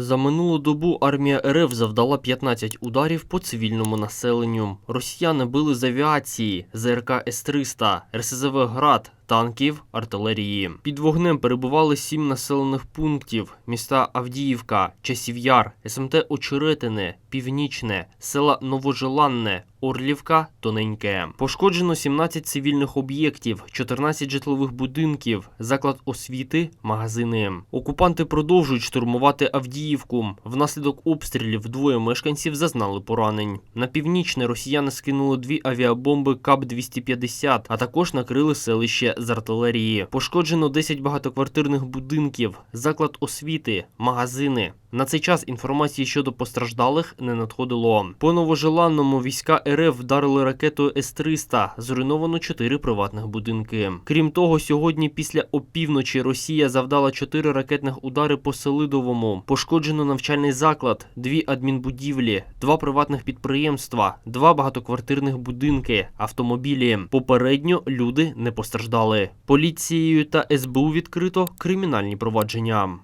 За минулу добу армія РФ завдала 15 ударів по цивільному населенню. Росіяни били з авіації, ЗРК С-300, РСЗВ «Град», танків, артилерії. Під вогнем перебували сім населених пунктів: міста Авдіївка, Часів'яр, СМТ Очеретине, Північне, села Новожеланне, Орлівка, Тоненьке. Пошкоджено 17 цивільних об'єктів, 14 житлових будинків, заклад освіти, магазини. Окупанти продовжують штурмувати Авдіївку. Внаслідок обстрілів двоє мешканців зазнали поранень. На північне росіяни скинули дві авіабомби КАП-250, а також накрили селище з артилерії. Пошкоджено 10 багатоквартирних будинків, заклад освіти, магазини. На цей час інформації щодо постраждалих не надходило. По новожеланному війська РФ вдарили ракетою С-300, зруйновано 4 приватних будинки. Крім того, сьогодні після опівночі Росія завдала 4 ракетних удари по Селидовому. Пошкоджено навчальний заклад, дві адмінбудівлі, два приватних підприємства, два багатоквартирних будинки, автомобілі. Попередньо люди не постраждали. Поліцією та СБУ відкрито кримінальні провадження.